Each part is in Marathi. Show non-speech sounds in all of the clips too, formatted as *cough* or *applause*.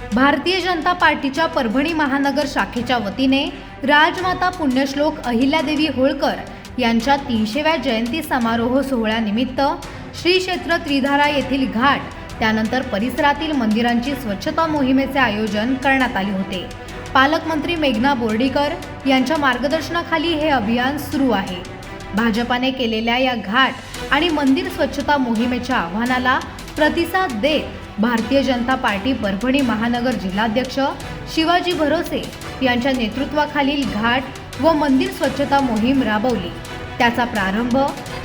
भारतीय जनता पार्टीच्या परभणी महानगर शाखेच्या वतीने राजमाता पुण्यश्लोक अहिल्यादेवी होळकर यांच्या तीनशेव्या जयंती समारोह सोहळ्यानिमित्त श्री क्षेत्र त्रिधारा येथील घाट त्यानंतर परिसरातील मंदिरांची स्वच्छता मोहिमेचे आयोजन करण्यात आले होते. पालकमंत्री मेघना बोर्डीकर यांच्या मार्गदर्शनाखाली हे अभियान सुरू आहे. भाजपाने केलेल्या या घाट आणि मंदिर स्वच्छता मोहिमेच्या आव्हानाला प्रतिसाद देत भारतीय जनता पार्टी परभणी महानगर जिल्हाध्यक्ष शिवाजी भरोसे यांच्या नेतृत्वाखालील घाट व मंदिर स्वच्छता मोहीम राबवली. त्याचा प्रारंभ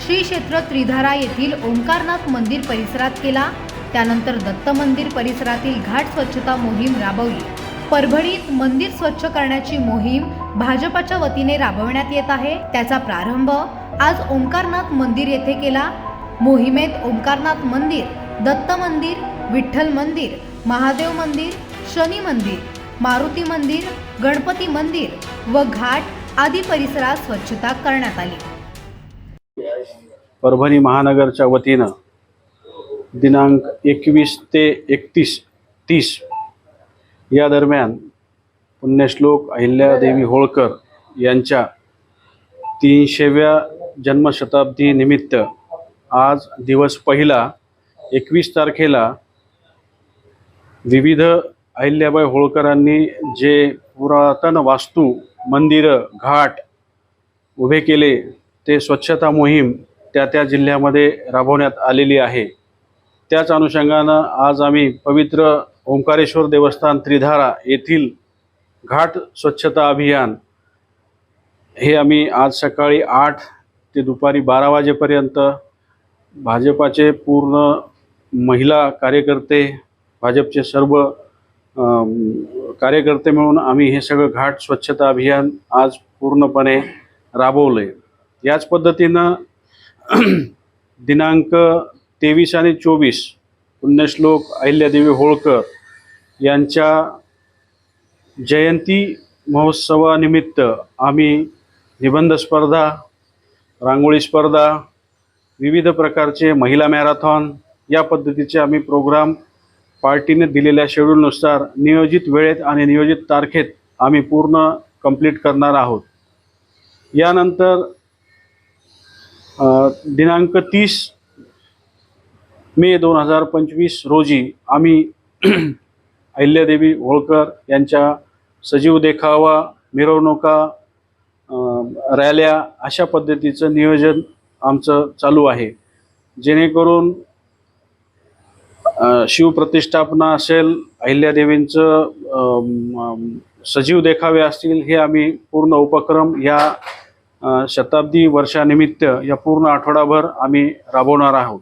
श्री क्षेत्र त्रिधारा येथील ओंकारनाथ मंदिर परिसरात केला. त्यानंतर दत्त मंदिर परिसरातील घाट स्वच्छता मोहीम राबवली. परभणीत मंदिर स्वच्छ करण्याची मोहीम भाजपाच्या वतीने राबवण्यात येत आहे. त्याचा प्रारंभ आज ओंकारनाथ मंदिर येथे केला. मोहिमेत ओंकारनाथ मंदिर दत्त मंदिर विठ्ठल मंदिर महादेव मंदिर शनी मंदिर मारुती मंदिर गणपती मंदिर व घाट आदी परिसरात स्वच्छता करण्यात आली. परभणी महानगरच्या वतीनं दिनांक एकवीस ते एकतीस तीस या दरम्यान पुण्यश्लोक अहिल्यादेवी होळकर यांच्या तीनशेव्या जन्मशताब्दी निमित्त आज दिवस पहिला एकवीस तारखेला विविध अहिल्याबाई होळकरांनी जे पुरातन वास्तू मंदिरं घाट उभे केले ते स्वच्छता मोहीम त्या त्या जिल्ह्यामध्ये राबवण्यात आलेली आहे. त्याच अनुषंगानं आज आम्ही पवित्र ओंकारेश्वर देवस्थान त्रिधारा येथील घाट स्वच्छता अभियान हे आम्ही आज सकाळी आठ ते दुपारी बारा वाजेपर्यंत भाजपाचे पूर्ण महिला कार्यकर्ते भाजपचे सर्व कार्यकर्ते मिळून आम्ही हे सगळं घाट स्वच्छता अभियान आज पूर्णपणे राबवलं आहे याच पद्धतीनं *clears throat* दिनांक तेवीस आणि चोवीस पुण्यश्लोक अहिल्यादेवी होळकर यांच्या जयंती महोत्सवानिमित्त आम्ही निबंध स्पर्धा रांगोळी स्पर्धा विविध प्रकारचे महिला मॅरेथॉन या पद्धतीचे आम्ही प्रोग्राम पार्टीने दिलेल्या शेड्यूलनुसार नियोजित वेळेत आणि नियोजित तारखेत आम्ही पूर्ण कंप्लीट करणार आहोत. यानंतर दिनांक तीस मे दोन हजार पंचवीस रोजी आम्ही *clears throat* अहिल्यादेवी होळकर यांच्या सजीव देखावा मिरवणुका रॅल्या अशा पद्धतीचं नियोजन आमचं चालू आहे. जेणेकरून शिवप्रतिष्ठापना असेल अहिल्यादेवींचं सजीव देखावे असतील हे आम्ही पूर्ण उपक्रम या शताब्दी वर्षानिमित्त या पूर्ण आठवडाभर आम्ही राबवणार आहोत.